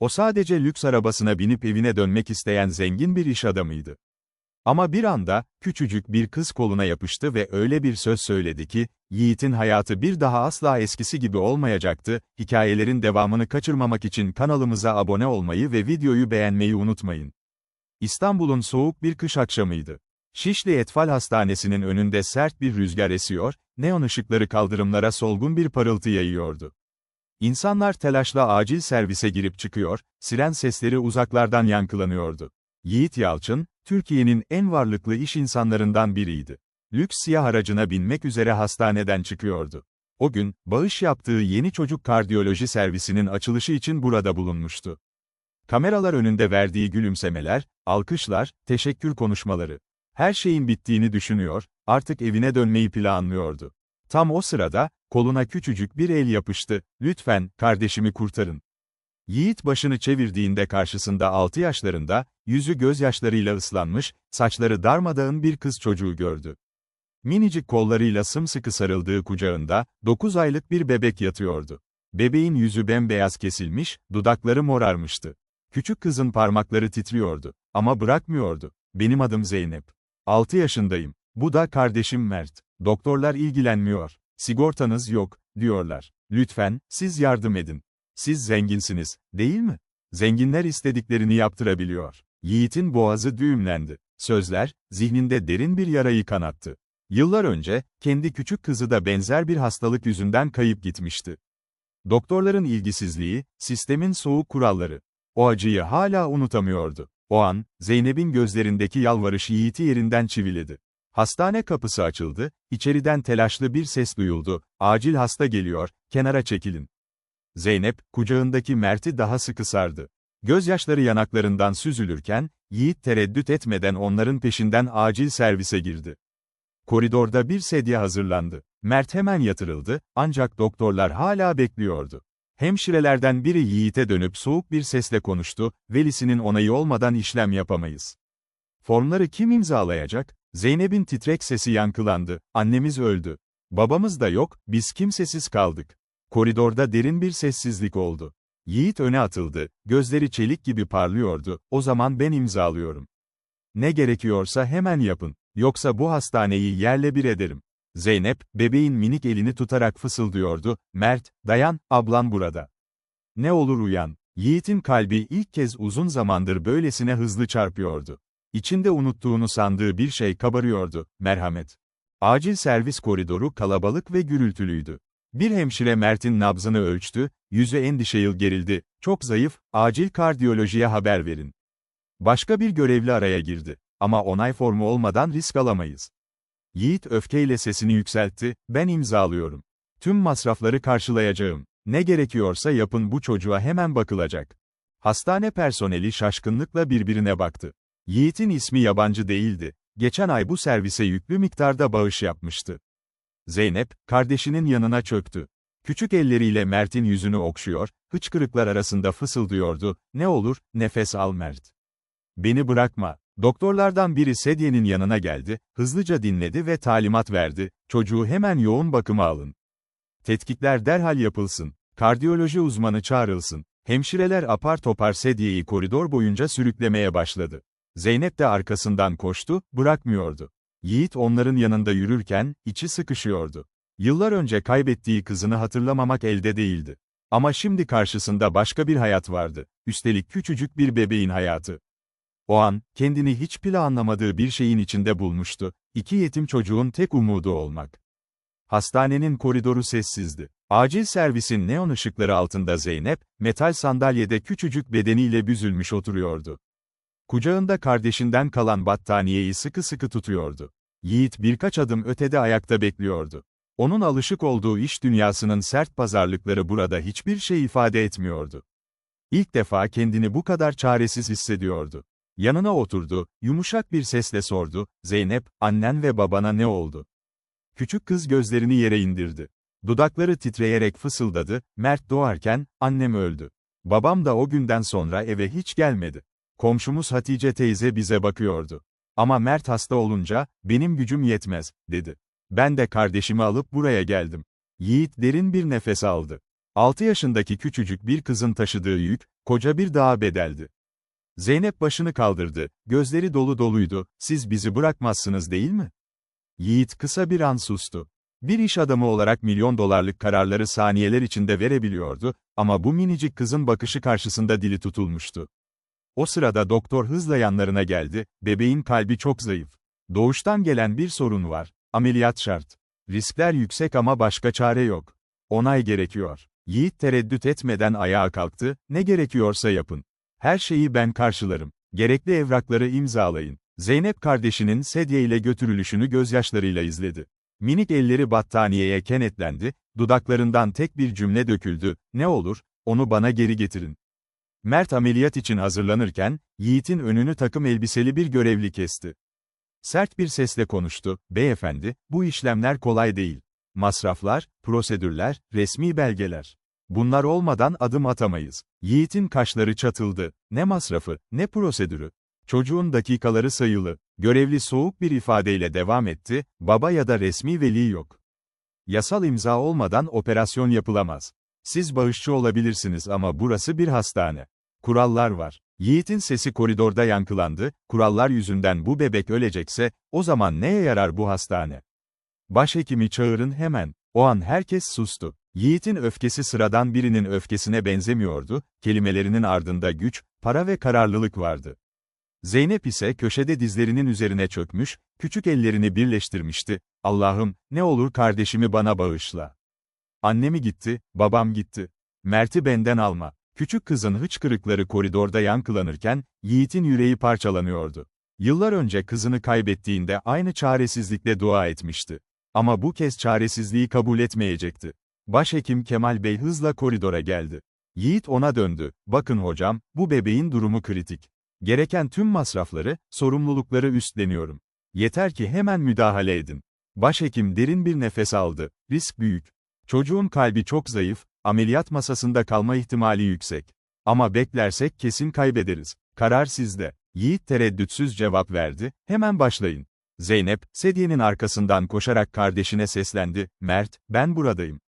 O sadece lüks arabasına binip evine dönmek isteyen zengin bir iş adamıydı. Ama bir anda, küçücük bir kız koluna yapıştı ve öyle bir söz söyledi ki, Yiğit'in hayatı bir daha asla eskisi gibi olmayacaktı, hikayelerin devamını kaçırmamak için kanalımıza abone olmayı ve videoyu beğenmeyi unutmayın. İstanbul'un soğuk bir kış akşamıydı. Şişli Etfal Hastanesi'nin önünde sert bir rüzgar esiyor, neon ışıkları kaldırımlara solgun bir parıltı yayıyordu. İnsanlar telaşla acil servise girip çıkıyor, siren sesleri uzaklardan yankılanıyordu. Yiğit Yalçın, Türkiye'nin en varlıklı iş insanlarından biriydi. Lüks siyah aracına binmek üzere hastaneden çıkıyordu. O gün, bağış yaptığı yeni çocuk kardiyoloji servisinin açılışı için burada bulunmuştu. Kameralar önünde verdiği gülümsemeler, alkışlar, teşekkür konuşmaları. Her şeyin bittiğini düşünüyor, artık evine dönmeyi planlıyordu. Tam o sırada, koluna küçücük bir el yapıştı, lütfen, kardeşimi kurtarın. Yiğit başını çevirdiğinde karşısında 6 yaşlarında, yüzü gözyaşlarıyla ıslanmış, saçları darmadağın bir kız çocuğu gördü. Minicik kollarıyla sımsıkı sarıldığı kucağında, 9 aylık bir bebek yatıyordu. Bebeğin yüzü bembeyaz kesilmiş, dudakları morarmıştı. Küçük kızın parmakları titriyordu. Ama bırakmıyordu. Benim adım Zeynep. 6 yaşındayım. Bu da kardeşim Mert. Doktorlar ilgilenmiyor. Sigortanız yok, diyorlar. Lütfen, siz yardım edin. Siz zenginsiniz, değil mi? Zenginler istediklerini yaptırabiliyor. Yiğit'in boğazı düğümlendi. Sözler, zihninde derin bir yarayı kanattı. Yıllar önce, kendi küçük kızı da benzer bir hastalık yüzünden kayıp gitmişti. Doktorların ilgisizliği, sistemin soğuk kuralları. O acıyı hala unutamıyordu. O an, Zeynep'in gözlerindeki yalvarış Yiğit'i yerinden çiviledi. Hastane kapısı açıldı, içeriden telaşlı bir ses duyuldu, acil hasta geliyor, kenara çekilin. Zeynep, kucağındaki Mert'i daha sıkı sardı. Gözyaşları yanaklarından süzülürken, Yiğit tereddüt etmeden onların peşinden acil servise girdi. Koridorda bir sedye hazırlandı. Mert hemen yatırıldı, ancak doktorlar hala bekliyordu. Hemşirelerden biri Yiğit'e dönüp soğuk bir sesle konuştu, velisinin onayı olmadan işlem yapamayız. Formları kim imzalayacak? Zeynep'in titrek sesi yankılandı, annemiz öldü. Babamız da yok, biz kimsesiz kaldık. Koridorda derin bir sessizlik oldu. Yiğit öne atıldı, gözleri çelik gibi parlıyordu, o zaman ben imzalıyorum. Ne gerekiyorsa hemen yapın, yoksa bu hastaneyi yerle bir ederim. Zeynep, bebeğin minik elini tutarak fısıldıyordu, Mert, dayan, ablan burada. Ne olur uyan. Yiğit'in kalbi ilk kez uzun zamandır böylesine hızlı çarpıyordu. İçinde unuttuğunu sandığı bir şey kabarıyordu, merhamet. Acil servis koridoru kalabalık ve gürültülüydü. Bir hemşire Mert'in nabzını ölçtü, yüzü endişeyil gerildi, çok zayıf, acil kardiyolojiye haber verin. Başka bir görevli araya girdi. Ama onay formu olmadan risk alamayız. Yiğit öfkeyle sesini yükseltti, ben imzalıyorum. Tüm masrafları karşılayacağım. Ne gerekiyorsa yapın bu çocuğa hemen bakılacak. Hastane personeli şaşkınlıkla birbirine baktı. Yiğit'in ismi yabancı değildi. Geçen ay bu servise yüklü miktarda bağış yapmıştı. Zeynep, kardeşinin yanına çöktü. Küçük elleriyle Mert'in yüzünü okşuyor, hıçkırıklar arasında fısıldıyordu, ne olur, nefes al Mert. Beni bırakma. Doktorlardan biri sedyenin yanına geldi, hızlıca dinledi ve talimat verdi, çocuğu hemen yoğun bakıma alın. Tetkikler derhal yapılsın, kardiyoloji uzmanı çağrılsın. Hemşireler apar topar sedyeyi koridor boyunca sürüklemeye başladı. Zeynep de arkasından koştu, bırakmıyordu. Yiğit onların yanında yürürken, içi sıkışıyordu. Yıllar önce kaybettiği kızını hatırlamamak elde değildi. Ama şimdi karşısında başka bir hayat vardı. Üstelik küçücük bir bebeğin hayatı. O an, kendini hiç planlamadığı bir şeyin içinde bulmuştu. İki yetim çocuğun tek umudu olmak. Hastanenin koridoru sessizdi. Acil servisin neon ışıkları altında Zeynep, metal sandalyede küçücük bedeniyle büzülmüş oturuyordu. Kucağında kardeşinden kalan battaniyeyi sıkı sıkı tutuyordu. Yiğit birkaç adım ötede ayakta bekliyordu. Onun alışık olduğu iş dünyasının sert pazarlıkları burada hiçbir şey ifade etmiyordu. İlk defa kendini bu kadar çaresiz hissediyordu. Yanına oturdu, yumuşak bir sesle sordu, Zeynep, annen ve babana ne oldu? Küçük kız gözlerini yere indirdi. Dudakları titreyerek fısıldadı, Mert doğarken, annem öldü. Babam da o günden sonra eve hiç gelmedi. Komşumuz Hatice teyze bize bakıyordu. Ama Mert hasta olunca, benim gücüm yetmez, dedi. Ben de kardeşimi alıp buraya geldim. Yiğit derin bir nefes aldı. 6 yaşındaki küçücük bir kızın taşıdığı yük, Koca bir dağa bedeldi. Zeynep başını kaldırdı, gözleri dolu doluydu, siz bizi bırakmazsınız değil mi? Yiğit kısa bir an sustu. Bir iş adamı olarak milyon dolarlık kararları saniyeler içinde verebiliyordu, ama bu minicik kızın bakışı karşısında dili tutulmuştu. O sırada doktor hızla yanlarına geldi, bebeğin kalbi çok zayıf. Doğuştan gelen bir sorun var, ameliyat şart. Riskler yüksek ama başka çare yok. Onay gerekiyor. Yiğit tereddüt etmeden ayağa kalktı, ne gerekiyorsa yapın. Her şeyi ben karşılarım. Gerekli evrakları imzalayın. Zeynep kardeşinin sedye ile götürülüşünü gözyaşlarıyla izledi. Minik elleri battaniyeye kenetlendi, dudaklarından tek bir cümle döküldü, ne olur, onu bana geri getirin. Mert ameliyat için hazırlanırken, Yiğit'in önünü takım elbiseli bir görevli kesti. Sert bir sesle konuştu, beyefendi, bu işlemler kolay değil. Masraflar, prosedürler, resmi belgeler. Bunlar olmadan adım atamayız. Yiğit'in kaşları çatıldı. Ne masrafı, ne prosedürü. Çocuğun dakikaları sayılı. Görevli soğuk bir ifadeyle devam etti, baba ya da resmi veli yok. Yasal imza olmadan operasyon yapılamaz. Siz bağışçı olabilirsiniz ama burası bir hastane. Kurallar var. Yiğit'in sesi koridorda yankılandı, kurallar yüzünden bu bebek ölecekse, o zaman neye yarar bu hastane? Başhekimi çağırın hemen. O an herkes sustu. Yiğit'in öfkesi sıradan birinin öfkesine benzemiyordu, kelimelerinin ardında güç, para ve kararlılık vardı. Zeynep ise köşede dizlerinin üzerine çökmüş, küçük ellerini birleştirmişti, Allah'ım, ne olur kardeşimi bana bağışla. Annemi gitti, babam gitti. Mert'i benden alma. Küçük kızın hıçkırıkları koridorda yankılanırken, Yiğit'in yüreği parçalanıyordu. Yıllar önce kızını kaybettiğinde aynı çaresizlikle dua etmişti. Ama bu kez çaresizliği kabul etmeyecekti. Başhekim Kemal Bey hızla koridora geldi. Yiğit ona döndü, bakın hocam, bu bebeğin durumu kritik. Gereken tüm masrafları, sorumlulukları üstleniyorum. Yeter ki hemen müdahale edin. Başhekim derin bir nefes aldı, risk büyük. Çocuğun kalbi çok zayıf, ameliyat masasında kalma ihtimali yüksek. Ama beklersek kesin kaybederiz. Karar sizde. Yiğit tereddütsüz cevap verdi, hemen başlayın. Zeynep, sedyenin arkasından koşarak kardeşine seslendi, Mert, ben buradayım.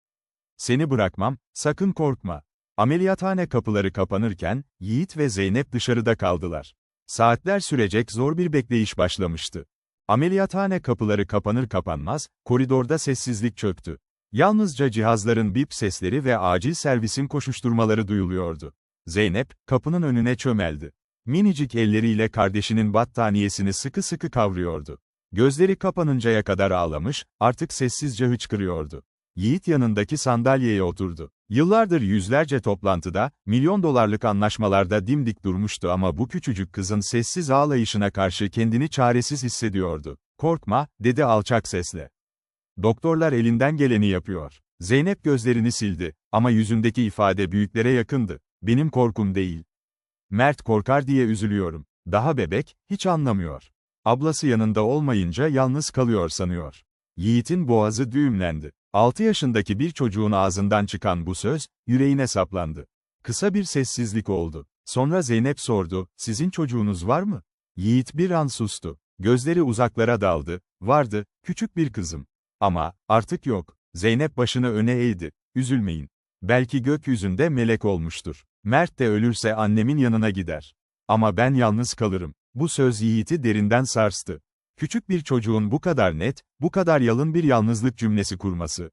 Seni bırakmam, sakın korkma. Ameliyathane kapıları kapanırken, Yiğit ve Zeynep dışarıda kaldılar. Saatler sürecek zor bir bekleyiş başlamıştı. Ameliyathane kapıları kapanır kapanmaz, koridorda sessizlik çöktü. Yalnızca cihazların bip sesleri ve acil servisin koşuşturmaları duyuluyordu. Zeynep, kapının önüne çömeldi. Minicik elleriyle kardeşinin battaniyesini sıkı sıkı kavruyordu. Gözleri kapanıncaya kadar ağlamış, artık sessizce hıçkırıyordu. Yiğit yanındaki sandalyeye oturdu. Yıllardır yüzlerce toplantıda, milyon dolarlık anlaşmalarda dimdik durmuştu ama bu küçücük kızın sessiz ağlayışına karşı kendini çaresiz hissediyordu. Korkma, dedi alçak sesle. Doktorlar elinden geleni yapıyor. Zeynep gözlerini sildi ama yüzündeki ifade büyüklere yakındı. Benim korkum değil. Mert korkar diye üzülüyorum. Daha bebek, hiç anlamıyor. Ablası yanında olmayınca yalnız kalıyor sanıyor. Yiğit'in boğazı düğümlendi. 6 yaşındaki bir çocuğun ağzından çıkan bu söz, yüreğine saplandı. Kısa bir sessizlik oldu. Sonra Zeynep sordu, sizin çocuğunuz var mı? Yiğit bir an sustu. Gözleri uzaklara daldı, vardı, küçük bir kızım. Ama, artık yok. Zeynep başını öne eğdi. Üzülmeyin. Belki gökyüzünde melek olmuştur. Mert de ölürse annemin yanına gider. Ama ben yalnız kalırım. Bu söz Yiğit'i derinden sarstı. Küçük bir çocuğun bu kadar net, bu kadar yalın bir yalnızlık cümlesi kurması.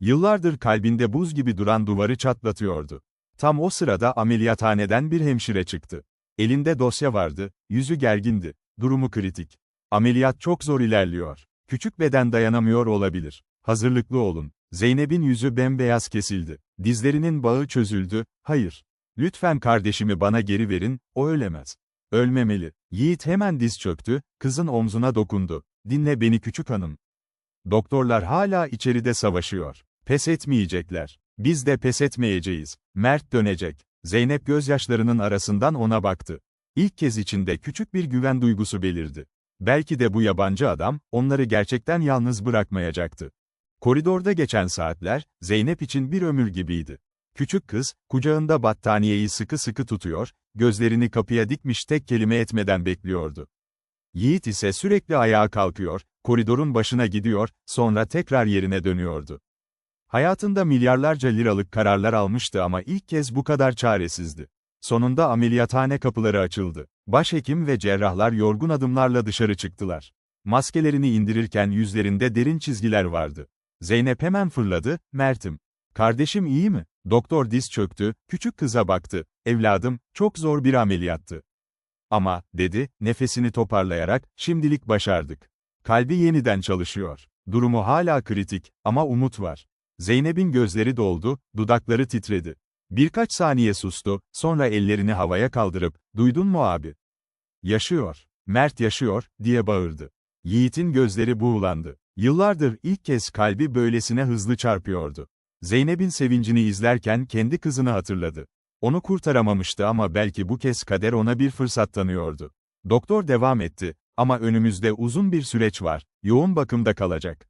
Yıllardır kalbinde buz gibi duran duvarı çatlatıyordu. Tam o sırada ameliyathaneden bir hemşire çıktı. Elinde dosya vardı, yüzü gergindi. Durumu kritik. Ameliyat çok zor ilerliyor. Küçük beden dayanamıyor olabilir. Hazırlıklı olun. Zeynep'in yüzü bembeyaz kesildi. Dizlerinin bağı çözüldü. Hayır. Lütfen kardeşimi bana geri verin, o ölemez. Ölmemeli. Yiğit hemen diz çöktü, kızın omzuna dokundu. Dinle beni küçük hanım. Doktorlar hala içeride savaşıyor. Pes etmeyecekler. Biz de pes etmeyeceğiz. Mert dönecek. Zeynep gözyaşlarının arasından ona baktı. İlk kez içinde küçük bir güven duygusu belirdi. Belki de bu yabancı adam, onları gerçekten yalnız bırakmayacaktı. Koridorda geçen saatler, Zeynep için bir ömür gibiydi. Küçük kız, kucağında battaniyeyi sıkı sıkı tutuyor, gözlerini kapıya dikmiş tek kelime etmeden bekliyordu. Yiğit ise sürekli ayağa kalkıyor, koridorun başına gidiyor, sonra tekrar yerine dönüyordu. Hayatında milyarlarca liralık kararlar almıştı ama ilk kez bu kadar çaresizdi. Sonunda ameliyathane kapıları açıldı. Başhekim ve cerrahlar yorgun adımlarla dışarı çıktılar. Maskelerini indirirken yüzlerinde derin çizgiler vardı. Zeynep hemen fırladı, Mert'im. Kardeşim iyi mi? Doktor diz çöktü, küçük kıza baktı. Evladım, çok zor bir ameliyattı. Ama, dedi, nefesini toparlayarak, şimdilik başardık. Kalbi yeniden çalışıyor. Durumu hala kritik, ama umut var. Zeynep'in gözleri doldu, dudakları titredi. Birkaç saniye sustu, sonra ellerini havaya kaldırıp, duydun mu abi? Yaşıyor. Mert yaşıyor, diye bağırdı. Yiğit'in gözleri buğulandı. Yıllardır ilk kez kalbi böylesine hızlı çarpıyordu. Zeynep'in sevincini izlerken kendi kızını hatırladı. Onu kurtaramamıştı ama belki bu kez kader ona bir fırsat tanıyordu. Doktor devam etti, ama önümüzde uzun bir süreç var, yoğun bakımda kalacak.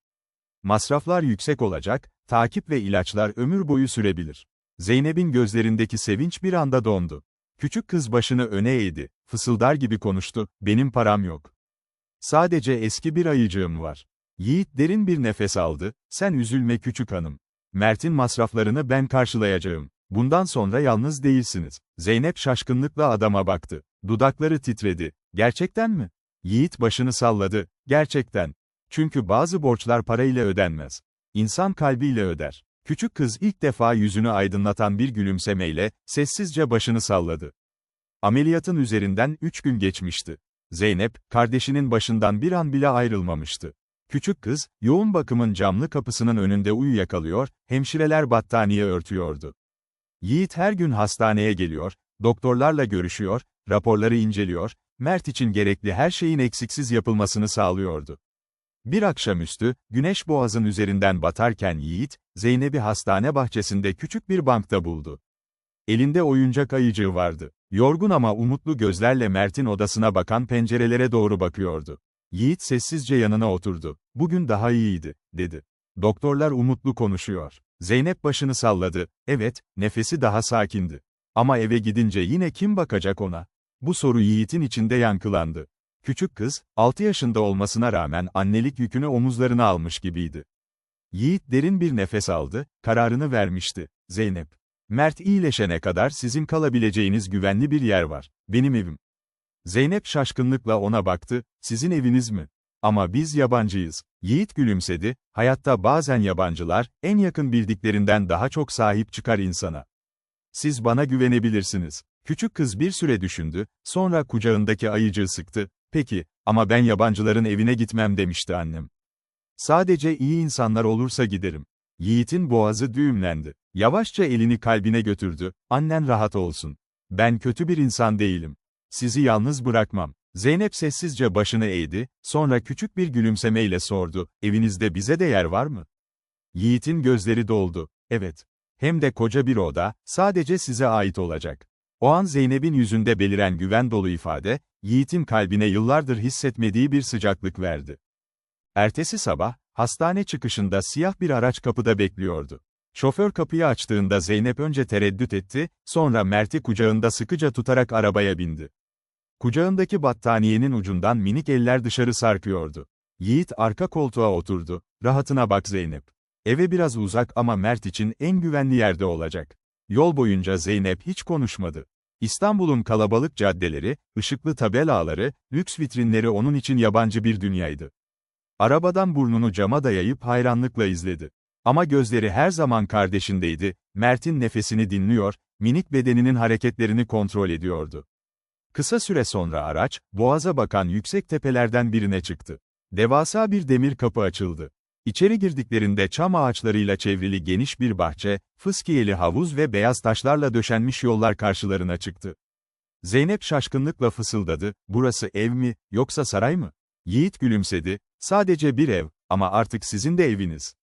Masraflar yüksek olacak, takip ve ilaçlar ömür boyu sürebilir. Zeynep'in gözlerindeki sevinç bir anda dondu. Küçük kız başını öne eğdi, fısıldar gibi konuştu, benim param yok. Sadece eski bir ayıcığım var. Yiğit derin bir nefes aldı, sen üzülme küçük hanım. Mert'in masraflarını ben karşılayacağım. Bundan sonra yalnız değilsiniz. Zeynep şaşkınlıkla adama baktı. Dudakları titredi. Gerçekten mi? Yiğit başını salladı. Gerçekten. Çünkü bazı borçlar parayla ödenmez. İnsan kalbiyle öder. Küçük kız ilk defa yüzünü aydınlatan bir gülümsemeyle, sessizce başını salladı. Ameliyatın üzerinden üç gün geçmişti. Zeynep, kardeşinin başından bir an bile ayrılmamıştı. Küçük kız, yoğun bakımın camlı kapısının önünde uyuyakalıyor, hemşireler battaniye örtüyordu. Yiğit her gün hastaneye geliyor, doktorlarla görüşüyor, raporları inceliyor, Mert için gerekli her şeyin eksiksiz yapılmasını sağlıyordu. Bir akşamüstü, güneş boğazın üzerinden batarken Yiğit, Zeynep'i hastane bahçesinde küçük bir bankta buldu. Elinde oyuncak ayıcığı vardı. Yorgun ama umutlu gözlerle Mert'in odasına bakan pencerelere doğru bakıyordu. Yiğit sessizce yanına oturdu. Bugün daha iyiydi, dedi. Doktorlar umutlu konuşuyor. Zeynep başını salladı. Evet, nefesi daha sakindi. Ama eve gidince yine kim bakacak ona? Bu soru Yiğit'in içinde yankılandı. Küçük kız, 6 yaşında olmasına rağmen annelik yükünü omuzlarına almış gibiydi. Yiğit derin bir nefes aldı, kararını vermişti. Zeynep. Mert iyileşene kadar sizin kalabileceğiniz güvenli bir yer var. Benim evim. Zeynep şaşkınlıkla ona baktı, sizin eviniz mi? Ama biz yabancıyız. Yiğit gülümsedi, hayatta bazen yabancılar, en yakın bildiklerinden daha çok sahip çıkar insana. Siz bana güvenebilirsiniz. Küçük kız bir süre düşündü, sonra kucağındaki ayıcığı sıktı, peki, ama ben yabancıların evine gitmem demişti annem. Sadece iyi insanlar olursa giderim. Yiğit'in boğazı düğümlendi. Yavaşça elini kalbine götürdü, annen rahat olsun. Ben kötü bir insan değilim. Sizi yalnız bırakmam. Zeynep sessizce başını eğdi, sonra küçük bir gülümsemeyle sordu, evinizde bize de yer var mı? Yiğit'in gözleri doldu, evet. Hem de koca bir oda, sadece size ait olacak. O an Zeynep'in yüzünde beliren güven dolu ifade, Yiğit'in kalbine yıllardır hissetmediği bir sıcaklık verdi. Ertesi sabah, hastane çıkışında siyah bir araç kapıda bekliyordu. Şoför kapıyı açtığında Zeynep önce tereddüt etti, sonra Mert'i kucağında sıkıca tutarak arabaya bindi. Kucağındaki battaniyenin ucundan minik eller dışarı sarkıyordu. Yiğit arka koltuğa oturdu. Rahatına bak Zeynep. Eve biraz uzak ama Mert için en güvenli yerde olacak. Yol boyunca Zeynep hiç konuşmadı. İstanbul'un kalabalık caddeleri, ışıklı tabelaları, lüks vitrinleri onun için yabancı bir dünyaydı. Arabadan burnunu cama dayayıp hayranlıkla izledi. Ama gözleri her zaman kardeşindeydi, Mert'in nefesini dinliyor, minik bedeninin hareketlerini kontrol ediyordu. Kısa süre sonra araç, boğaza bakan yüksek tepelerden birine çıktı. Devasa bir demir kapı açıldı. İçeri girdiklerinde çam ağaçlarıyla çevrili geniş bir bahçe, fıskiyeli havuz ve beyaz taşlarla döşenmiş yollar karşılarına çıktı. Zeynep şaşkınlıkla fısıldadı, burası ev mi, yoksa saray mı? Yiğit gülümsedi, sadece bir ev, ama artık sizin de eviniz.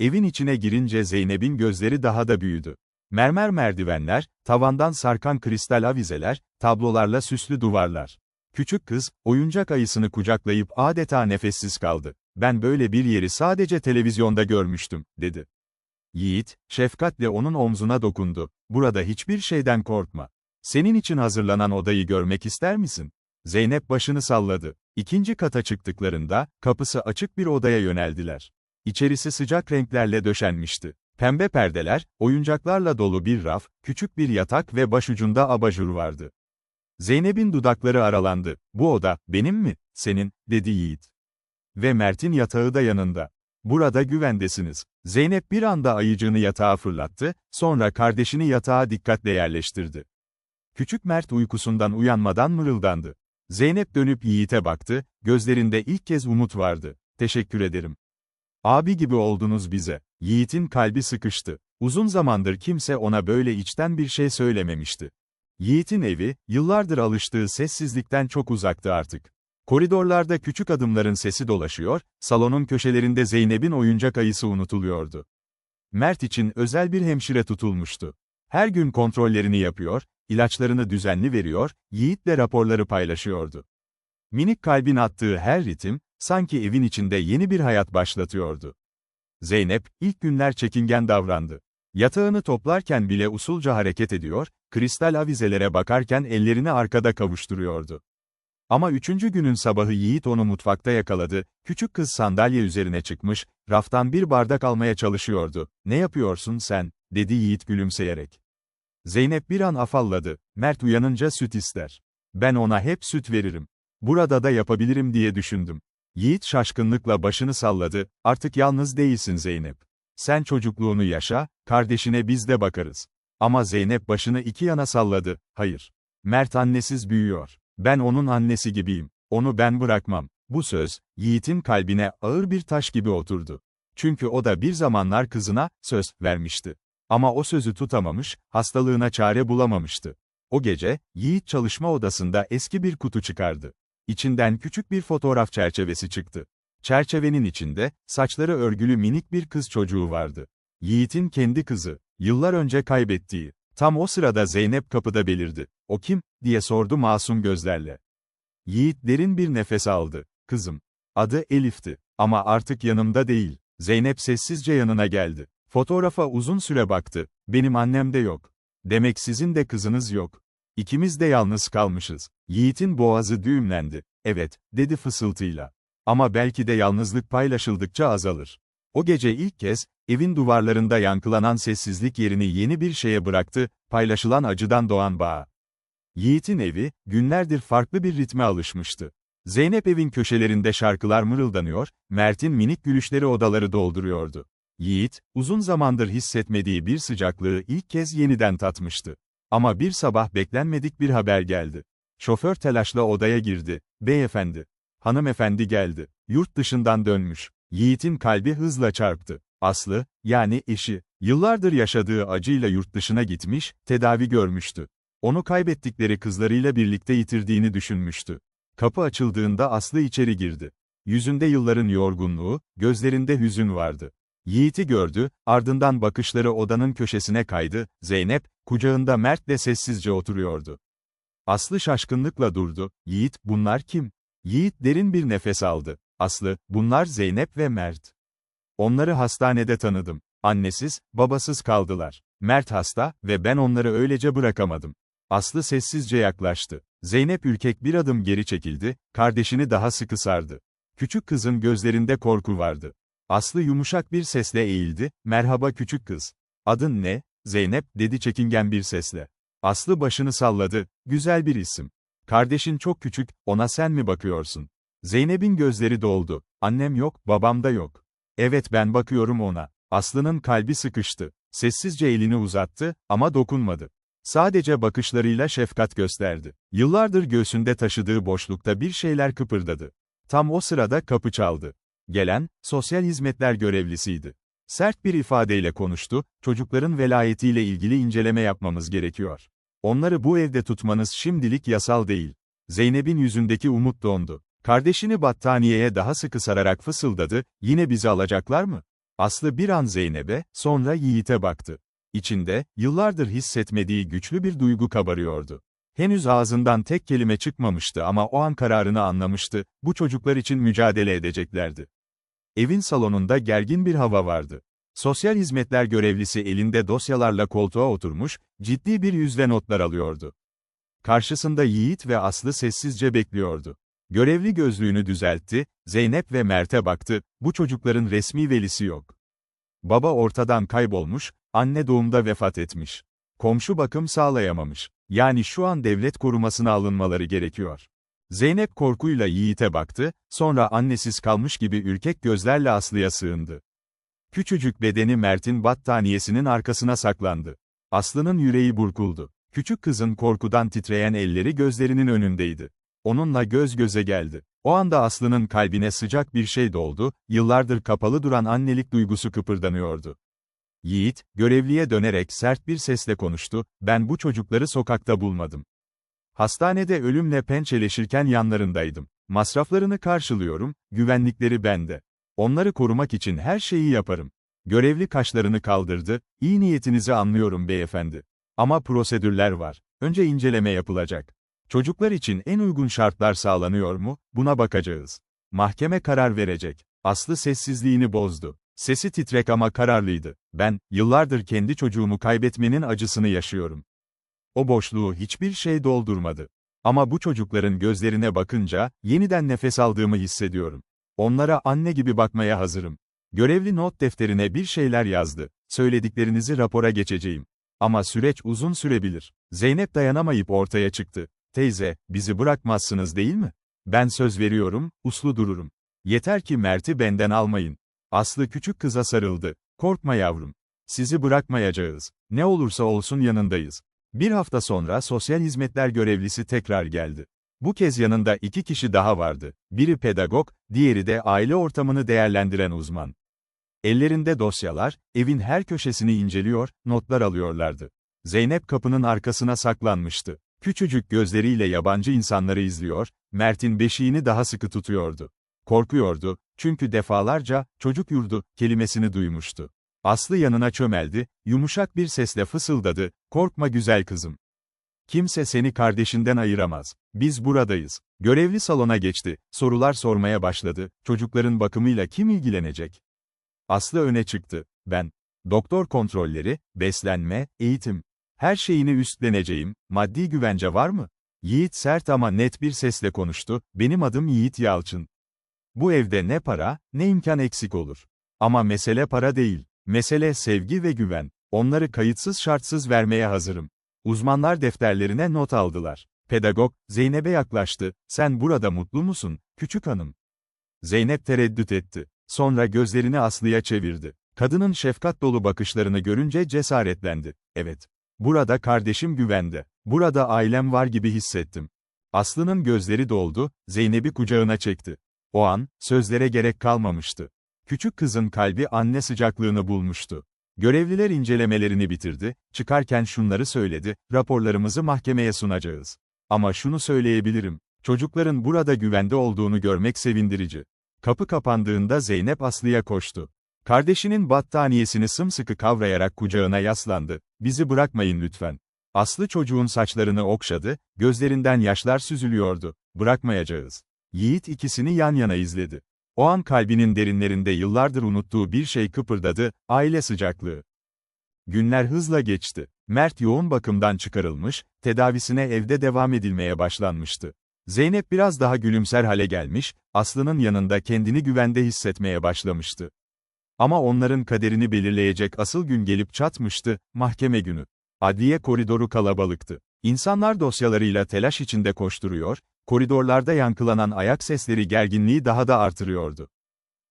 Evin içine girince Zeynep'in gözleri daha da büyüdü. Mermer merdivenler, tavandan sarkan kristal avizeler, tablolarla süslü duvarlar. Küçük kız, oyuncak ayısını kucaklayıp adeta nefessiz kaldı. Ben böyle bir yeri sadece televizyonda görmüştüm, dedi. Yiğit, şefkatle onun omzuna dokundu. Burada hiçbir şeyden korkma. Senin için hazırlanan odayı görmek ister misin? Zeynep başını salladı. İkinci kata çıktıklarında, kapısı açık bir odaya yöneldiler. İçerisi sıcak renklerle döşenmişti. Pembe perdeler, oyuncaklarla dolu bir raf, küçük bir yatak ve başucunda abajur vardı. Zeynep'in dudakları aralandı. Bu oda, benim mi, senin, dedi Yiğit. Ve Mert'in yatağı da yanında. Burada güvendesiniz. Zeynep bir anda ayıcığını yatağa fırlattı, sonra kardeşini yatağa dikkatle yerleştirdi. Küçük Mert uykusundan uyanmadan mırıldandı. Zeynep dönüp Yiğit'e baktı, gözlerinde ilk kez umut vardı. Teşekkür ederim. Abi gibi oldunuz bize. Yiğit'in kalbi sıkıştı. Uzun zamandır kimse ona böyle içten bir şey söylememişti. Yiğit'in evi, yıllardır alıştığı sessizlikten çok uzaktı artık. Koridorlarda küçük adımların sesi dolaşıyor, salonun köşelerinde Zeynep'in oyuncak ayısı unutuluyordu. Mert için özel bir hemşire tutulmuştu. Her gün kontrollerini yapıyor, ilaçlarını düzenli veriyor, Yiğit'le raporları paylaşıyordu. Minik kalbin attığı her ritim, sanki evin içinde yeni bir hayat başlatıyordu. Zeynep, ilk günler çekingen davrandı. Yatağını toplarken bile usulca hareket ediyor, kristal avizelere bakarken ellerini arkada kavuşturuyordu. Ama üçüncü günün sabahı Yiğit onu mutfakta yakaladı, küçük kız sandalye üzerine çıkmış, raftan bir bardak almaya çalışıyordu. Ne yapıyorsun sen, dedi Yiğit gülümseyerek. Zeynep bir an afalladı, Mert uyanınca süt ister. Ben ona hep süt veririm. Burada da yapabilirim diye düşündüm. Yiğit şaşkınlıkla başını salladı, artık yalnız değilsin Zeynep. Sen çocukluğunu yaşa, kardeşine biz de bakarız. Ama Zeynep başını iki yana salladı, hayır. Mert annesiz büyüyor. Ben onun annesi gibiyim. Onu ben bırakmam. Bu söz, Yiğit'in kalbine ağır bir taş gibi oturdu. Çünkü o da bir zamanlar kızına, söz, vermişti. Ama o sözü tutamamış, hastalığına çare bulamamıştı. O gece, Yiğit çalışma odasında eski bir kutu çıkardı. İçinden küçük bir fotoğraf çerçevesi çıktı. Çerçevenin içinde, saçları örgülü minik bir kız çocuğu vardı. Yiğit'in kendi kızı, yıllar önce kaybettiği. Tam o sırada Zeynep kapıda belirdi. O kim, diye sordu masum gözlerle. Yiğit derin bir nefes aldı. Kızım. Adı Elif'ti. Ama artık yanımda değil. Zeynep sessizce yanına geldi. Fotoğrafa uzun süre baktı. Benim annem de yok. Demek sizin de kızınız yok. İkimiz de yalnız kalmışız. Yiğit'in boğazı düğümlendi. Evet, dedi fısıltıyla. Ama belki de yalnızlık paylaşıldıkça azalır. O gece ilk kez, evin duvarlarında yankılanan sessizlik yerini yeni bir şeye bıraktı, paylaşılan acıdan doğan bağ. Yiğit'in evi, günlerdir farklı bir ritme alışmıştı. Zeynep evin köşelerinde şarkılar mırıldanıyor, Mert'in minik gülüşleri odaları dolduruyordu. Yiğit, uzun zamandır hissetmediği bir sıcaklığı ilk kez yeniden tatmıştı. Ama bir sabah beklenmedik bir haber geldi. Şoför telaşla odaya girdi. Beyefendi. Hanımefendi geldi. Yurt dışından dönmüş. Yiğit'in kalbi hızla çarptı. Aslı, yani eşi, yıllardır yaşadığı acıyla yurt dışına gitmiş, tedavi görmüştü. Onu kaybettikleri kızlarıyla birlikte yitirdiğini düşünmüştü. Kapı açıldığında Aslı içeri girdi. Yüzünde yılların yorgunluğu, gözlerinde hüzün vardı. Yiğit'i gördü, ardından bakışları odanın köşesine kaydı, Zeynep, kucağında Mert'le sessizce oturuyordu. Aslı şaşkınlıkla durdu, Yiğit, bunlar kim? Yiğit derin bir nefes aldı. Aslı, bunlar Zeynep ve Mert. Onları hastanede tanıdım. Annesiz, babasız kaldılar. Mert hasta ve ben onları öylece bırakamadım. Aslı sessizce yaklaştı. Zeynep ürkek bir adım geri çekildi, kardeşini daha sıkı sardı. Küçük kızın gözlerinde korku vardı. Aslı yumuşak bir sesle eğildi, merhaba küçük kız. Adın ne? Zeynep, dedi çekingen bir sesle. Aslı başını salladı, güzel bir isim. Kardeşin çok küçük, ona sen mi bakıyorsun? Zeynep'in gözleri doldu. Annem yok, babam da yok. Evet ben bakıyorum ona. Aslı'nın kalbi sıkıştı. Sessizce elini uzattı, ama dokunmadı. Sadece bakışlarıyla şefkat gösterdi. Yıllardır göğsünde taşıdığı boşlukta bir şeyler kıpırdadı. Tam o sırada kapı çaldı. Gelen, sosyal hizmetler görevlisiydi. Sert bir ifadeyle konuştu, çocukların velayetiyle ilgili inceleme yapmamız gerekiyor. Onları bu evde tutmanız şimdilik yasal değil. Zeynep'in yüzündeki umut dondu. Kardeşini battaniyeye daha sıkı sararak fısıldadı, yine bizi alacaklar mı? Aslı bir an Zeynep'e, sonra Yiğit'e baktı. İçinde, yıllardır hissetmediği güçlü bir duygu kabarıyordu. Henüz ağzından tek kelime çıkmamıştı ama o an kararını anlamıştı, bu çocuklar için mücadele edeceklerdi. Evin salonunda gergin bir hava vardı. Sosyal hizmetler görevlisi elinde dosyalarla koltuğa oturmuş, ciddi bir yüzle notlar alıyordu. Karşısında Yiğit ve Aslı sessizce bekliyordu. Görevli gözlüğünü düzeltti, Zeynep ve Mert'e baktı, bu çocukların resmi velisi yok. Baba ortadan kaybolmuş, anne doğumda vefat etmiş. Komşu bakım sağlayamamış. Yani şu an devlet korumasına alınmaları gerekiyor. Zeynep korkuyla Yiğit'e baktı, sonra annesiz kalmış gibi ürkek gözlerle Aslı'ya sığındı. Küçücük bedeni Mert'in battaniyesinin arkasına saklandı. Aslı'nın yüreği burkuldu. Küçük kızın korkudan titreyen elleri gözlerinin önündeydi. Onunla göz göze geldi. O anda Aslı'nın kalbine sıcak bir şey doldu, yıllardır kapalı duran annelik duygusu kıpırdanıyordu. Yiğit, görevliye dönerek sert bir sesle konuştu, ben bu çocukları sokakta bulmadım. Hastanede ölümle pençeleşirken yanlarındaydım. Masraflarını karşılıyorum, güvenlikleri bende. Onları korumak için her şeyi yaparım. Görevli kaşlarını kaldırdı, iyi niyetinizi anlıyorum beyefendi. Ama prosedürler var. Önce inceleme yapılacak. Çocuklar için en uygun şartlar sağlanıyor mu, buna bakacağız. Mahkeme karar verecek. Aslı sessizliğini bozdu. Sesi titrek ama kararlıydı. Ben, yıllardır kendi çocuğumu kaybetmenin acısını yaşıyorum. O boşluğu hiçbir şey doldurmadı. Ama bu çocukların gözlerine bakınca, yeniden nefes aldığımı hissediyorum. Onlara anne gibi bakmaya hazırım. Görevli not defterine bir şeyler yazdı. Söylediklerinizi rapora geçeceğim. Ama süreç uzun sürebilir. Zeynep dayanamayıp ortaya çıktı. Teyze, bizi bırakmazsınız değil mi? Ben söz veriyorum, uslu dururum. Yeter ki Mert'i benden almayın. Aslı küçük kıza sarıldı. Korkma yavrum. Sizi bırakmayacağız. Ne olursa olsun yanındayız. Bir hafta sonra sosyal hizmetler görevlisi tekrar geldi. Bu kez yanında iki kişi daha vardı. Biri pedagog, diğeri de aile ortamını değerlendiren uzman. Ellerinde dosyalar, evin her köşesini inceliyor, notlar alıyorlardı. Zeynep kapının arkasına saklanmıştı. Küçücük gözleriyle yabancı insanları izliyor, Mert'in beşiğini daha sıkı tutuyordu. Korkuyordu, çünkü defalarca, çocuk yurdu, kelimesini duymuştu. Aslı yanına çömeldi, yumuşak bir sesle fısıldadı, korkma güzel kızım. Kimse seni kardeşinden ayıramaz. Biz buradayız. Görevli salona geçti, sorular sormaya başladı, çocukların bakımıyla kim ilgilenecek? Aslı öne çıktı, ben. Doktor kontrolleri, beslenme, eğitim. Her şeyini üstleneceğim, maddi güvence var mı? Yiğit sert ama net bir sesle konuştu, benim adım Yiğit Yalçın. Bu evde ne para, ne imkan eksik olur. Ama mesele para değil, mesele sevgi ve güven. Onları kayıtsız şartsız vermeye hazırım. Uzmanlar defterlerine not aldılar. Pedagog, Zeynep'e yaklaştı, sen burada mutlu musun, küçük hanım? Zeynep tereddüt etti. Sonra gözlerini Aslı'ya çevirdi. Kadının şefkat dolu bakışlarını görünce cesaretlendi. Evet. Burada kardeşim güvende. Burada ailem var gibi hissettim. Aslı'nın gözleri doldu, Zeynep'i kucağına çekti. O an, sözlere gerek kalmamıştı. Küçük kızın kalbi anne sıcaklığını bulmuştu. Görevliler incelemelerini bitirdi, çıkarken şunları söyledi, raporlarımızı mahkemeye sunacağız. Ama şunu söyleyebilirim, çocukların burada güvende olduğunu görmek sevindirici. Kapı kapandığında Zeynep Aslı'ya koştu. Kardeşinin battaniyesini sımsıkı kavrayarak kucağına yaslandı, bizi bırakmayın lütfen. Aslı çocuğun saçlarını okşadı, gözlerinden yaşlar süzülüyordu, bırakmayacağız. Yiğit ikisini yan yana izledi. O an kalbinin derinlerinde yıllardır unuttuğu bir şey kıpırdadı, aile sıcaklığı. Günler hızla geçti. Mert yoğun bakımdan çıkarılmış, tedavisine evde devam edilmeye başlanmıştı. Zeynep biraz daha gülümser hale gelmiş, Aslı'nın yanında kendini güvende hissetmeye başlamıştı. Ama onların kaderini belirleyecek asıl gün gelip çatmıştı, mahkeme günü. Adliye koridoru kalabalıktı. İnsanlar dosyalarıyla telaş içinde koşturuyor, koridorlarda yankılanan ayak sesleri gerginliği daha da artırıyordu.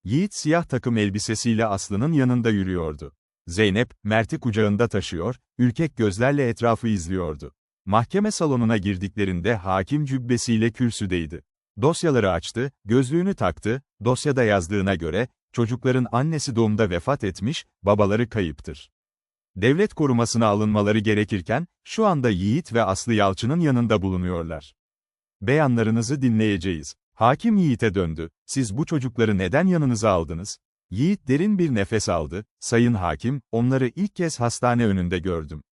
Yiğit siyah takım elbisesiyle Aslı'nın yanında yürüyordu. Zeynep, Mert'i kucağında taşıyor, ürkek gözlerle etrafı izliyordu. Mahkeme salonuna girdiklerinde hakim cübbesiyle kürsüdeydi. Dosyaları açtı, gözlüğünü taktı, dosyada yazdığına göre, çocukların annesi doğumda vefat etmiş, babaları kayıptır. Devlet korumasına alınmaları gerekirken, şu anda Yiğit ve Aslı Yalçın'ın yanında bulunuyorlar. Beyanlarınızı dinleyeceğiz. Hakim Yiğit'e döndü. Siz bu çocukları neden yanınıza aldınız? Yiğit derin bir nefes aldı. Sayın hakim, onları ilk kez hastane önünde gördüm.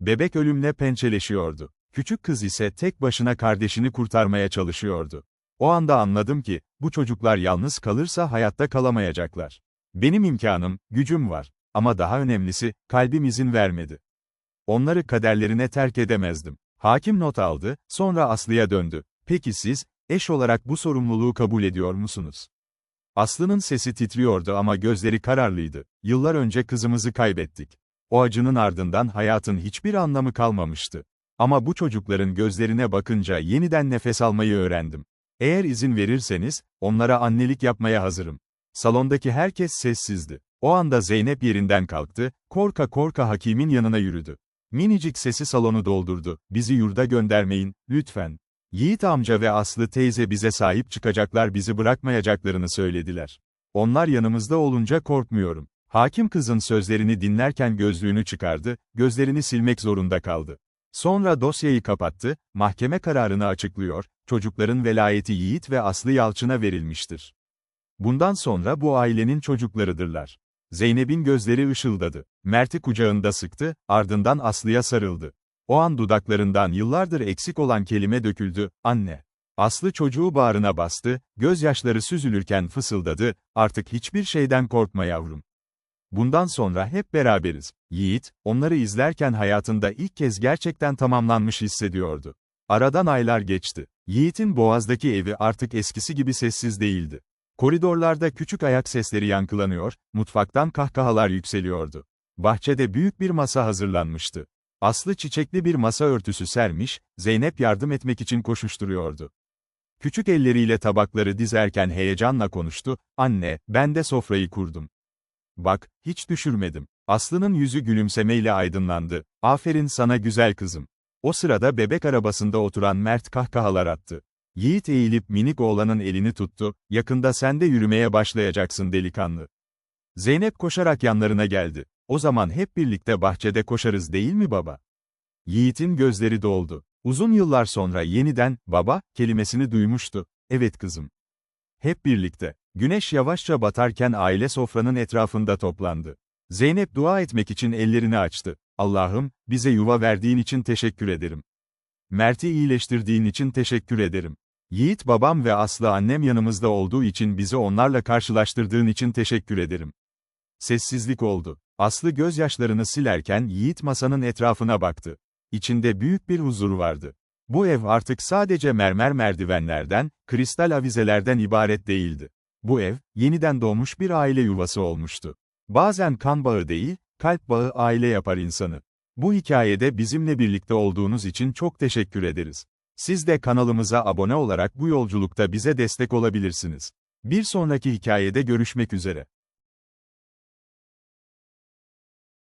Bebek ölümle pençeleşiyordu. Küçük kız ise tek başına kardeşini kurtarmaya çalışıyordu. O anda anladım ki, bu çocuklar yalnız kalırsa hayatta kalamayacaklar. Benim imkanım, gücüm var. Ama daha önemlisi, kalbim izin vermedi. Onları kaderlerine terk edemezdim. Hakim not aldı, sonra Aslı'ya döndü. Peki siz, eş olarak bu sorumluluğu kabul ediyor musunuz? Aslı'nın sesi titriyordu ama gözleri kararlıydı. Yıllar önce kızımızı kaybettik. O acının ardından hayatın hiçbir anlamı kalmamıştı. Ama bu çocukların gözlerine bakınca yeniden nefes almayı öğrendim. Eğer izin verirseniz, onlara annelik yapmaya hazırım. Salondaki herkes sessizdi. O anda Zeynep yerinden kalktı, korka korka hakimin yanına yürüdü. Minicik sesi salonu doldurdu. Bizi yurda göndermeyin, lütfen. Yiğit amca ve Aslı teyze bize sahip çıkacaklar bizi bırakmayacaklarını söylediler. Onlar yanımızda olunca korkmuyorum. Hakim kızın sözlerini dinlerken gözlüğünü çıkardı, gözlerini silmek zorunda kaldı. Sonra dosyayı kapattı, mahkeme kararını açıklıyor, çocukların velayeti Yiğit ve Aslı Yalçın'a verilmiştir. Bundan sonra bu ailenin çocuklarıdırlar. Zeynep'in gözleri ışıldadı. Mert'i kucağında sıktı, ardından Aslı'ya sarıldı. O an dudaklarından yıllardır eksik olan kelime döküldü, anne. Aslı çocuğu bağrına bastı, gözyaşları süzülürken fısıldadı, artık hiçbir şeyden korkma yavrum. Bundan sonra hep beraberiz. Yiğit, onları izlerken hayatında ilk kez gerçekten tamamlanmış hissediyordu. Aradan aylar geçti. Yiğit'in Boğaz'daki evi artık eskisi gibi sessiz değildi. Koridorlarda küçük ayak sesleri yankılanıyor, mutfaktan kahkahalar yükseliyordu. Bahçede büyük bir masa hazırlanmıştı. Aslı çiçekli bir masa örtüsü sermiş, Zeynep yardım etmek için koşuşturuyordu. Küçük elleriyle tabakları dizerken heyecanla konuştu, anne, ben de sofrayı kurdum. Bak, hiç düşürmedim. Aslı'nın yüzü gülümsemeyle aydınlandı. Aferin sana güzel kızım. O sırada bebek arabasında oturan Mert kahkahalar attı. Yiğit eğilip minik oğlanın elini tuttu, yakında sen de yürümeye başlayacaksın delikanlı. Zeynep koşarak yanlarına geldi. O zaman hep birlikte bahçede koşarız değil mi baba? Yiğit'in gözleri doldu. Uzun yıllar sonra yeniden, baba, kelimesini duymuştu. Evet kızım. Hep birlikte. Güneş yavaşça batarken aile sofranın etrafında toplandı. Zeynep dua etmek için ellerini açtı. Allah'ım, bize yuva verdiğin için teşekkür ederim. Mert'i iyileştirdiğin için teşekkür ederim. Yiğit babam ve Aslı annem yanımızda olduğu için bizi onlarla karşılaştırdığın için teşekkür ederim. Sessizlik oldu. Aslı gözyaşlarını silerken Yiğit masanın etrafına baktı. İçinde büyük bir huzur vardı. Bu ev artık sadece mermer merdivenlerden, kristal avizelerden ibaret değildi. Bu ev, yeniden doğmuş bir aile yuvası olmuştu. Bazen kan bağı değil, kalp bağı aile yapar insanı. Bu hikayede bizimle birlikte olduğunuz için çok teşekkür ederiz. Siz de kanalımıza abone olarak bu yolculukta bize destek olabilirsiniz. Bir sonraki hikayede görüşmek üzere.